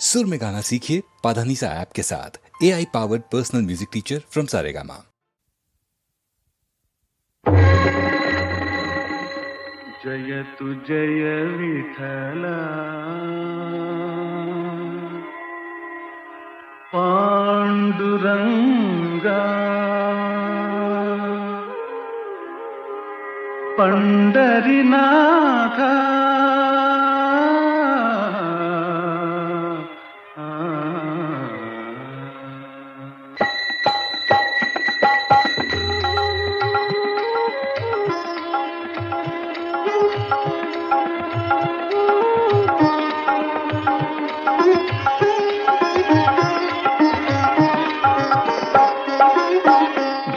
सुर में गाना सीखिए पाधानीसा ऐप के साथ। A I powered personal music teacher from Saregama जयतु जय विठल पाण्डुरङ्गा पण्डरिनाथ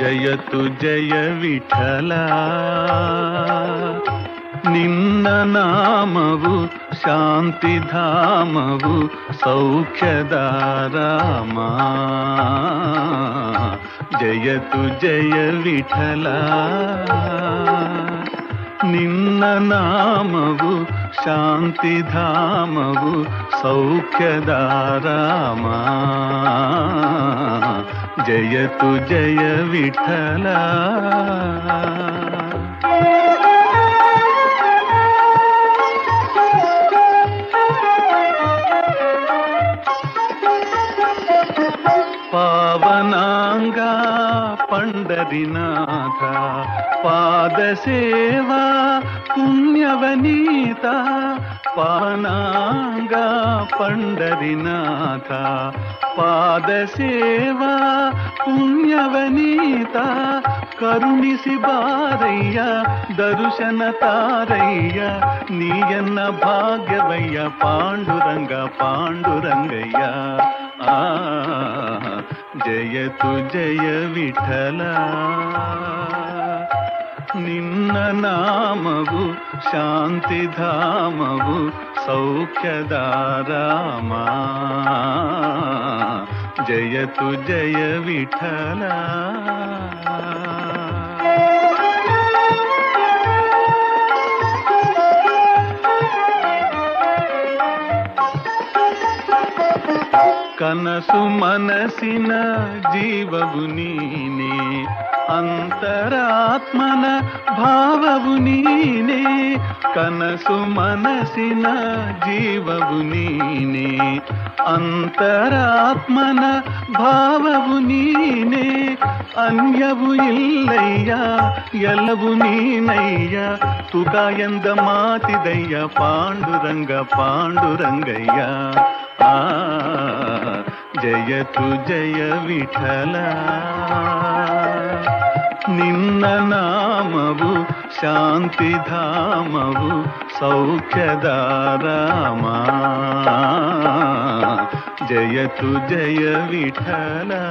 జయ తు జయ విఠల. నిన్న నామవు శాంతిధామవు సౌఖ్యదారామ. జయతు జయ విఠల. నిన్న నామవు శాంతిధామవు సౌఖ్యదారామా. जय तु जय विठला పండరినాథ పాదసేవా పుణ్యవనీత పానాంగా పండరినాథ పాదసేవా పుణ్యవనీత కరుణిసి బారయ్య దర్శన తారయ్య నీయన్న భాగ్యవయ్య పాండురంగ పాండురంగయ్య. ఆ జయతు జయ విఠల. నిన్న నామవు శాంతి ధామవు సౌఖ్యదారామా. జయతు జయ విఠలా. మనసు మనసిన జీవవు నీనే అంతరాత్మన భావవు నీనే కనసు మనసిన జీవవు నీనే అంతరాత్మన భావవు నీనే அன்யவு இல்லையா எல்லவு நீனையா துகா எந்த மாத்திதையா பாண்டுரங்க பாண்டுரங்கையா ஆ జయతు జయ విఠల. నిన్న నామవు శాంతి శాంతిధామవు సౌఖ్యదారామా జయతు జయ విఠలా.